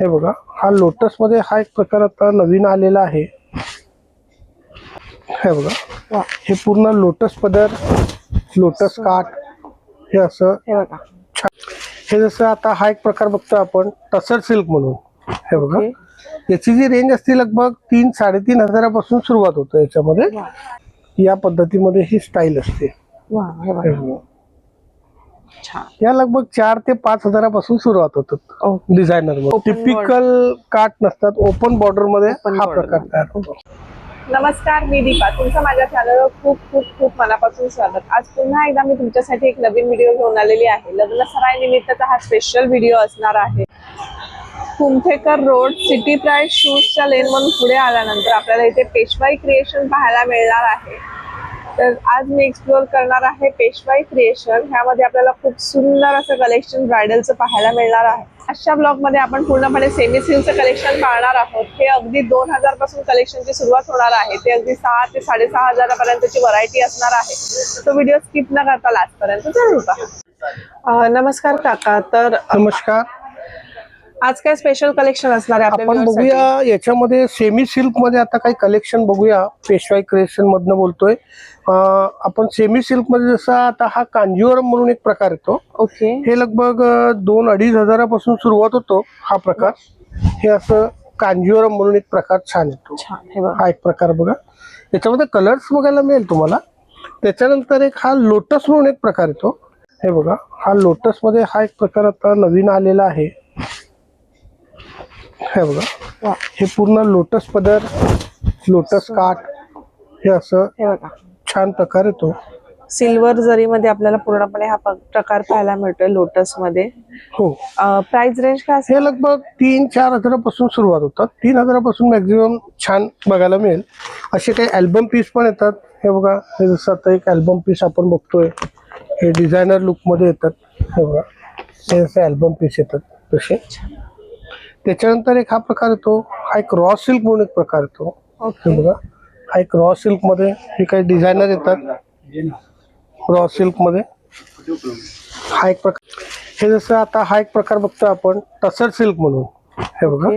हे बघा हा लोटसमध्ये हा एक प्रकार आता नवीन आलेला आहे. हे बघा हे पूर्ण लोटस पदर लोटस काठ हे असं हे जसं आता हा एक प्रकार बघतो आपण टसर सिल्क म्हणून. हे बघा. याची जी रेंज असते लगभग तीन साडेतीन हजारापासून सुरुवात होतं याच्यामध्ये. या पद्धतीमध्ये ही स्टाईल असते वा हे हे बघा बघा. छान या लगभग चार ते पाच हजारापासून सुरुवात होतात डिझायनरमध्ये. टिपिकल काट नसतात. ओपन बॉर्डरमध्ये हा प्रकार. तयार होतो. नमस्कार मी दीपा. तुमचं माझ्या चॅनलवर खूप खूप खूप मनापासून स्वागत. आज पुन्हा एकदा मी तुमच्यासाठी एक नवीन व्हिडिओ घेऊन आलेली आहे. लग्न सराई निमित्ताचा हा स्पेशल व्हिडिओ असणार आहे. कुमठेकर रोड सिटी प्राईड शूजच्या लेन मधून पुढे आल्यानंतर आपल्याला इथे पेशवाई क्रिएशन पाहायला मिळणार आहे. तर आज मी एक्सप्लोअर करणार आहे पेशवाई क्रिएशन ह्यामध्ये आपल्याला खूप सुंदर असं कलेक्शन ब्रायडलचं पाहायला मिळणार आहे. आजच्या ब्लॉगमध्ये आपण पूर्णपणे सेमी सिल्कचं कलेक्शन पाहणार आहोत. हे अगदी दोन हजारपासून कलेक्शनची सुरुवात होणार आहे. ते अगदी सहा ते साडेसहा हजारापर्यंतची व्हरायटी असणार आहे. तो व्हिडिओ स्किप न करता लास्ट पर्यंत जरूर पहा. नमस्कार काका. तर नमस्कार. आज काय स्पेशल कलेक्शन असणार आहे आपण? बघूया याच्यामध्ये सेमी सिल्कमध्ये आता काही कलेक्शन बघूया. पेशवाई क्रिएशन मधनं बोलतोय. आपण सेमी सिल्कमध्ये जसं आता हा कांजीवरम म्हणून एक प्रकार येतो. ओके. हे लगभग दोन अडीच हजारापासून सुरुवात होतो हा प्रकार. हे असं कांजीवरम म्हणून एक प्रकार छान येतो. हे हा एक प्रकार बघा. याच्यामध्ये कलर्स बघायला मिळेल तुम्हाला. त्याच्यानंतर एक हा लोटस म्हणून एक प्रकार येतो. हे बघा हा लोटसमध्ये हा एक प्रकार आता नवीन आलेला आहे. हे बघा. हे पूर्ण लोटस पदर लोटस काठ हे असं हे छान प्रकार येतो सिल्वर जरीमध्ये आपल्याला पूर्णपणे हा प्रकार पाहायला मिळतोय लोटसमध्ये हो प्राइस रेंज काय असेल? हे लगभग तीन चार हजारापासून सुरुवात होतात. तीन हजारापासून मॅक्झिमम छान बघायला मिळेल. असे काही अल्बम पीस पण येतात. हे बघा हे जसं आता एक अल्बम पीस आपण बघतोय. हे डिझायनर लुकमध्ये येतात. हे बघा हे जसे अल्बम पीस येतात तसे. त्याच्यानंतर एक हा प्रकार येतो हा एक रॉ सिल्क म्हणून एक प्रकार येतो. हे ओके बघा. हा एक रॉ सिल्कमध्ये हे काही डिझायनर येतात. रॉ सिल्कमध्ये. हा एक प्रकार. हे जसं आता हा एक प्रकार बघतो आपण टसर सिल्क म्हणून. हे बघा.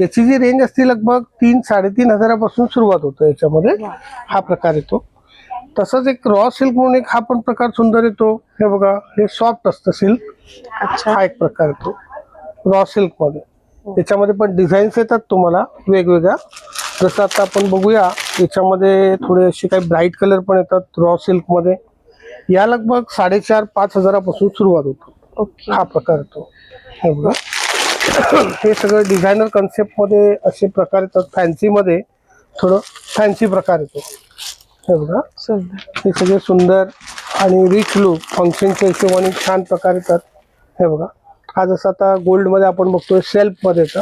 याची जी रेंज असते लगभग तीन साडेतीन हजारापासून सुरुवात होतो याच्यामध्ये. हा प्रकार येतो. तसंच एक रॉ सिल्क म्हणून एक हा पण प्रकार सुंदर येतो. हे बघा. हे सॉफ्ट असतं सिल्क अच्छा. हा एक प्रकार येतो. रॉ सिल्कमध्ये. याच्यामध्ये पण डिझाईन्स येतात तुम्हाला वेगवेगळ्या. जसं आता आपण बघूया याच्यामध्ये थोडे असे काही ब्राईट कलर पण येतात रॉ सिल्कमध्ये. या लगभग साडेचार पाच हजारापासून सुरुवात होतो. हा प्रकार येतो. हे बघा. हे सगळं डिझायनर कन्सेप्टमध्ये असे प्रकार येतात. फॅन्सी मध्ये थोडं फॅन्सी प्रकार येतो. हे बघा. सुंदर. हे सगळे सुंदर आणि रिच लुक फंक्शनच्या हिशोबाने छान प्रकार येतात. हे बघा. हा जसं आता गोल्डमध्ये आपण बघतोय सेल्फमध्ये हे.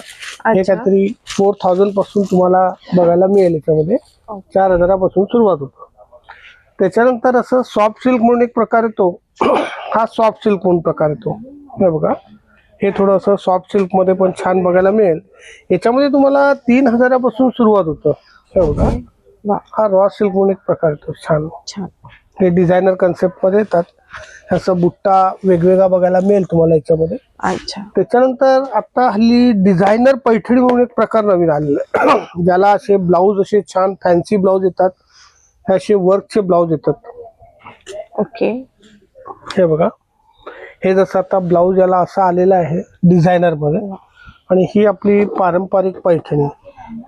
काहीतरी फोर थाउजंडपासून तुम्हाला बघायला मिळेल याच्यामध्ये. ओके. चार हजारापासून सुरुवात होतो. त्याच्यानंतर असं सॉफ्ट सिल्क म्हणून एक प्रकार येतो. हा सॉफ्ट सिल्क म्हणून प्रकार येतो. हे बघा. हे थोडं असं सॉफ्ट सिल्कमध्ये पण छान बघायला मिळेल. याच्यामध्ये तुम्हाला तीन हजारापासून सुरुवात होतं. हे बघा. हा रॉ सिल्क म्हणून एक प्रकार येतो. छान. छान. हे डिझायनर कन्सेप्टमध्ये येतात. असं बुट्टा वेगवेगळा बघायला मिळेल तुम्हाला याच्यामध्ये. अच्छा. त्याच्यानंतर आता हल्ली डिझायनर पैठणी म्हणून एक प्रकार नवीन आलेला आहे. ज्याला असे ब्लाऊज असे छान फॅन्सी ब्लाऊज येतात. हे असे वर्कचे ब्लाऊज येतात. ओके. हे बघा. हे जसं आता ब्लाऊज याला असं आलेलं आहे डिझायनरमध्ये आणि ही आपली पारंपरिक पैठणी.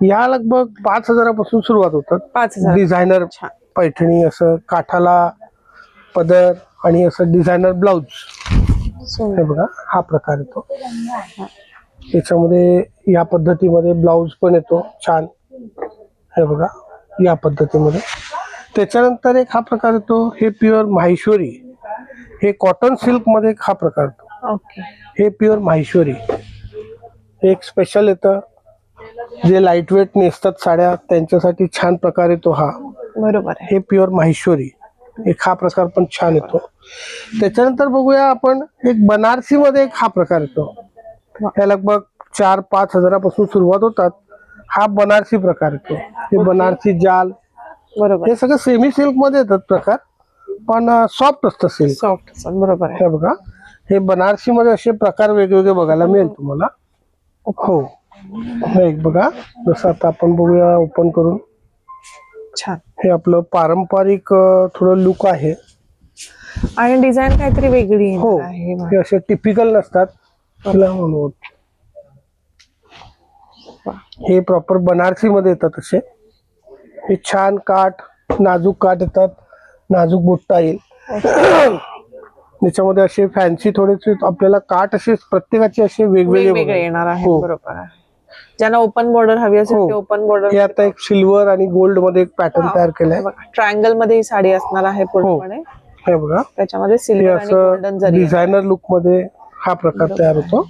या लगभग पाच हजारापासून सुरुवात होतात. पाच हजार. डिझायनर छान. पैठणी असं काठाला पदर आणि असं डिझायनर ब्लाऊज हे बघा हा प्रकार येतो. याच्यामध्ये या पद्धतीमध्ये ब्लाऊज पण येतो छान. हे बघा या पद्धतीमध्ये. त्याच्यानंतर एक हा प्रकार येतो हे प्युअर माहेश्वरी. हे कॉटन सिल्कमध्ये एक हा प्रकार येतो. ओके. हे प्युअर माहेश्वरी. एक स्पेशल येतं. जे लाइट वेट नेसतात साड्या त्यांच्यासाठी छान प्रकार येतो हा. बरोबर हे प्युअर माहेश्वरी. एक हा प्रकार पण छान येतो. त्याच्यानंतर बघूया आपण एक बनारसी मध्ये एक हा प्रकार येतो. हे लगभग चार पाच हजारापासून सुरुवात होतात. हा बनारसी प्रकार येतो. हे बनारसी जाल बरोबर. हे सगळं सेमी सिल्कमध्ये येतात प्रकार पण सॉफ्ट असतं सिल्क सॉफ्ट बरोबर हे बघा. हे बनारसी मध्ये असे प्रकार वेगवेगळे बघायला मिळेल तुम्हाला. हे एक बघा. जसं आता आपण बघूया ओपन करून. छान. हे आपलं पारंपरिक थोडं लुक आहे. आणि डिझाईन काहीतरी वेगळी हो हे असे टिपिकल नसतात. हे प्रॉपर बनारसी मध्ये येतात असे. हे छान काठ नाजूक काठ येतात. नाजूक बुट्टा येईल. त्याच्यामध्ये असे फॅन्सी थोडेसे आपल्याला काठ असे प्रत्येकाचे असे वेगवेगळे. येणार आहे हो. बरोबर आहे. ज्यांना ओपन बॉर्डर हवी असेल हो. ते ओपन बॉर्डर हे आता एक सिल्वर आणि गोल्डमध्ये एक पॅटर्न तयार केलाय. ट्रायंगलमध्ये ही साडी असणार आहे पूर्णपणे. हे बघा. त्याच्यामध्ये हे सिल्वर आणि गोल्डन असं जरी आहे. डिझायनर लुकमध्ये हा प्रकार तयार होतो.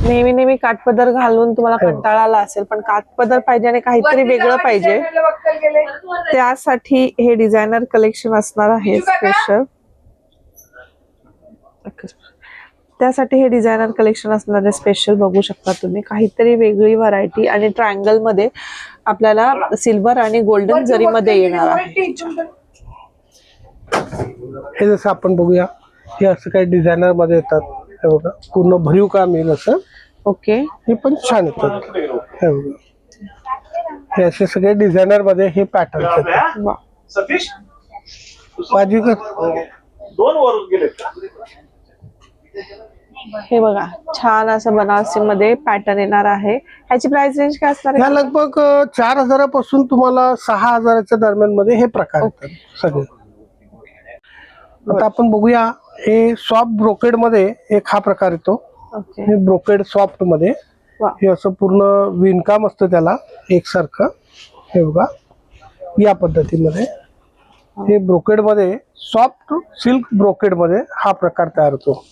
नेहमी नेहमी काठपदर घालून तुम्हाला हो. कंटाळा आला असेल पण काठपदर पाहिजे आणि काहीतरी वेगळं पाहिजे. त्यासाठी हे डिझायनर कलेक्शन असणार आहे स्पेशल त्यासाठी हे डिझायनर कलेक्शन असणार आहे स्पेशल बघू शकता तुम्ही. काहीतरी वेगळी व्हरायटी आणि ट्रायंगलमध्ये आपल्याला सिल्वर आणि गोल्डन जरी मध्ये येणार आहे. हे जसं आपण बघूया हे असं काही डिझायनरमध्ये येतात. हे बघा पूर्ण भरीव काम येईल असं. ओके हे पण छान येतात. हे बघा. हे असे सगळे डिझायनरमध्ये हे पॅटर्न येतात. माझी दोन वर गेले हे बघा छान असं बनारसी मध्ये पॅटर्न येणार आहे. ह्याची प्राइस रेंज काय असणार ह्या आहे लगभग चार हजारापासून तुम्हाला सहा हजाराच्या दरम्यानमध्ये हे प्रकार येतात सगळे. आता आपण बघूया हे सॉफ्ट ब्रोकेडमध्ये एक हा प्रकार येतो. ओके. हे ब्रोकेड सॉफ्टमध्ये. वा. हे असं पूर्ण विणकाम असतं त्याला एकसारखं. हे बघा या पद्धतीमध्ये. हे ब्रोकेडमध्ये सॉफ्ट सिल्क ब्रोकेडमध्ये हा प्रकार तयार होतो.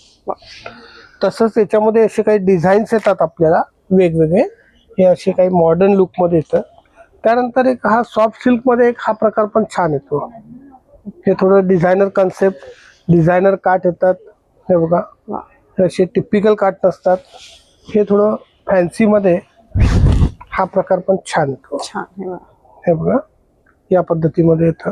तसंच याच्यामध्ये असे काही डिझाईन्स येतात आपल्याला वेगवेगळे. हे असे काही मॉडर्न लुकमध्ये येतं. त्यानंतर एक हा सॉफ्ट सिल्कमध्ये एक हा प्रकार पण छान येतो. हे थोडं डिझायनर कन्सेप्ट डिझायनर काठ येतात. हे बघा. हे असे टिपिकल काठ नसतात. हे थोडं फॅन्सी मध्ये हा प्रकार पण छान येतो. हे बघा. या पद्धतीमध्ये येतं.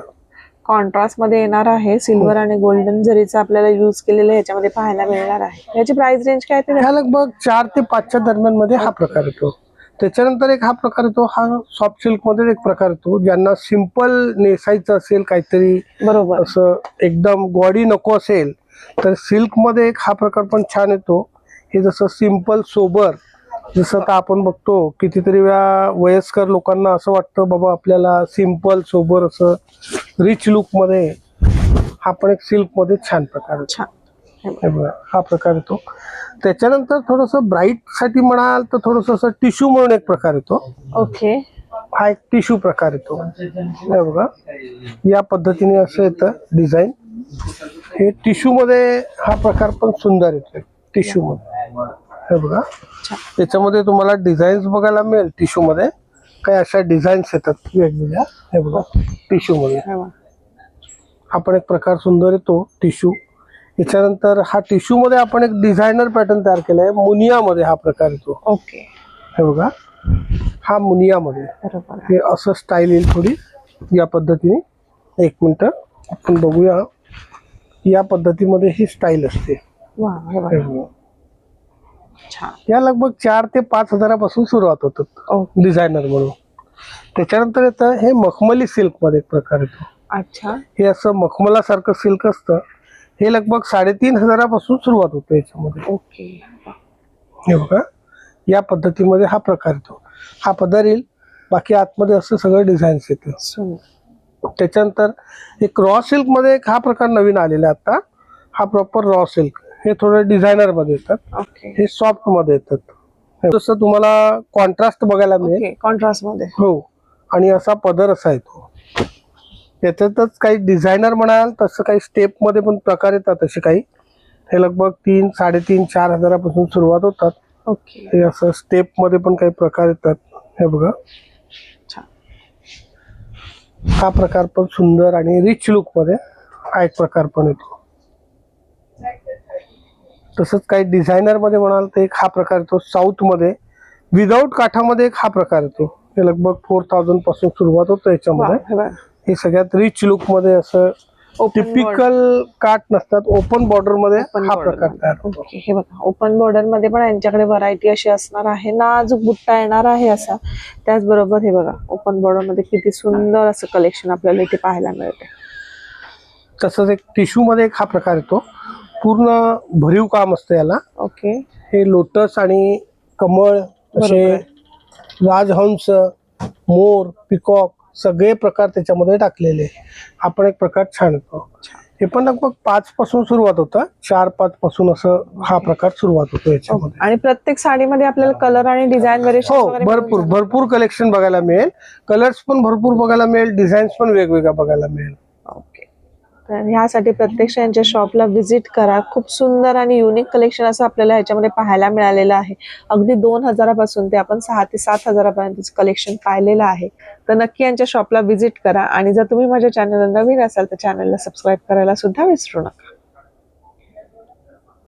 कॉन्ट्रास्टमध्ये येणार आहे. सिल्वर आणि गोल्डन जरीचा आपल्याला युज केलेलं ह्याच्यामध्ये पाहायला मिळणार आहे. याची प्राइस रेंज काय ते ह्या लगभग चार ते पाचच्या दरम्यानमध्ये हा प्रकार येतो. त्याच्यानंतर एक हा प्रकार येतो हा सॉफ्ट सिल्कमध्ये एक प्रकार येतो ज्यांना सिंपल नेसायचं असेल काहीतरी बरोबर. असं एकदम गॉडी नको असेल तर सिल्कमध्ये एक हा प्रकार पण छान येतो. हे जसं सिंपल सोबर जसं आता आपण बघतो कितीतरी वेळा वयस्कर लोकांना असं वाटतं बाबा आपल्याला सिंपल सोबर असं रिच लुकमध्ये हा पण एक सिल्कमध्ये छान प्रकार बघा हा प्रकार येतो. त्याच्यानंतर थोडस ब्राईटसाठी म्हणाल तर थोडस असं टिश्यू म्हणून एक प्रकार येतो. ओके. हा एक टिश्यू प्रकार येतो. हे बघा या पद्धतीने असं येतं डिझाईन हे टिश्यू मध्ये हा प्रकार पण सुंदर येतो टिश्यू मध्ये. हे बघा. त्याच्यामध्ये तुम्हाला डिझाईन्स बघायला मिळेल टिश्यू मध्ये. काही अशा डिझाईन्स येतात वेगवेगळ्या. हे बघा टिश्यू मध्ये. हे बघा. हा पण एक प्रकार सुंदर येतो टिश्यू याच्यानंतर हा टिश्यू मध्ये आपण एक डिझायनर पॅटर्न तयार केलाय मुनिया मध्ये हा प्रकार येतो. ओके. हे बघा हा मुनिया मध्ये बरोबर. आहे. हे असं स्टाईल येईल थोडी या पद्धतीने. एक मिनिट आपण बघूया. या पद्धतीमध्ये ही स्टाईल असते वा हे हे बघा. बघा. छान या लगभग चार ते पाच हजारापासून सुरुवात होतात डिझायनर म्हणून. त्याच्यानंतर येतं हे मखमली सिल्कमध्ये एक प्रकार येतो. अच्छा. हे असं मखमलासारखं सिल्क असतं. हे लगभग साडेतीन हजारापासून सुरुवात होते याच्यामध्ये. ओके. हे बघा. या पद्धतीमध्ये हा प्रकार येतो. हा पदर येईल बाकी आतमध्ये असं सगळं डिझाईन्स येतं. त्याच्यानंतर एक रॉ सिल्कमध्ये एक हा प्रकार नवीन आलेला आता. हा प्रॉपर रॉ सिल्क हे थोडं डिझायनरमध्ये येतात. ओके हे सॉफ्टमध्ये येतात. हे जसं तुम्हाला कॉन्ट्रास्ट बघायला मिळेल. ओके कॉन्ट्रास्टमध्ये. हो. आणि असा पदर असा येतो. याच्यातच काही डिझायनर म्हणाल तसं काही स्टेपमध्ये पण प्रकार येतात असे काही. हे लगभग तीन साडेतीन चार हजारापासून सुरुवात होतात. ओके हे असं स्टेपमध्ये पण काही प्रकार येतात. हे बघा. छान हा प्रकार पण सुंदर आणि रिच लुकमध्ये हा एक प्रकार पण येतो. तसंच काही डिझायनरमध्ये म्हणाल तर एक हा प्रकार येतो. साऊथमध्ये विदाऊट काठामध्ये एक हा प्रकार येतो. हे लगभग फोर थाउजंडपासून सुरुवात होतं याच्यामध्ये. हे सगळ्यात रिच लुकमध्ये असं टिपिकल काट नसतात. ओपन बॉर्डरमध्ये हा प्रकार तयार. होतो. हे बघा. ओपन बॉर्डरमध्ये पण यांच्याकडे व्हरायटी अशी असणार आहे. नाजूक बुट्टा येणार आहे असा. त्याचबरोबर हे बघा ओपन बॉर्डरमध्ये किती सुंदर असं कलेक्शन आपल्याला इथे पाहायला मिळते तसंच एक टिश्यू मध्ये एक हा प्रकार येतो. पूर्ण भरीव काम असतं याला. ओके. हे लोटस आणि कमळ असे. राजहंस मोर पिकॉक सगळे प्रकार त्याच्यामध्ये टाकलेले. आहे. हा पण एक प्रकार छान हे पण लगभग पाच पासून सुरुवात होतं. चार पाच पासून असं हा प्रकार सुरुवात होतो याच्यामध्ये. आणि प्रत्येक साडीमध्ये आपल्याला कलर आणि डिझाईन हो व्हेरिएशन भरपूर भरपूर कलेक्शन बघायला मिळेल. कलर्स पण भरपूर बघायला मिळेल. डिझाईन्स पण वेगवेगळ्या बघायला मिळेल. तर ह्यासाठी प्रत्यक्ष यांच्या शॉपला व्हिजिट करा. खूप सुंदर आणि युनिक कलेक्शन असं आपल्याला ह्याच्यामध्ये पाहायला मिळालेलं आहे. अगदी दोन हजारापासून ते आपण सहा ते सात हजारापर्यंतच कलेक्शन पाहिलेलं आहे. तर नक्की यांच्या शॉपला व्हिजिट करा. आणि जर तुम्ही माझ्या चॅनलला नवीन असाल तर चॅनलला सबस्क्राईब करायला सुद्धा विसरू नका.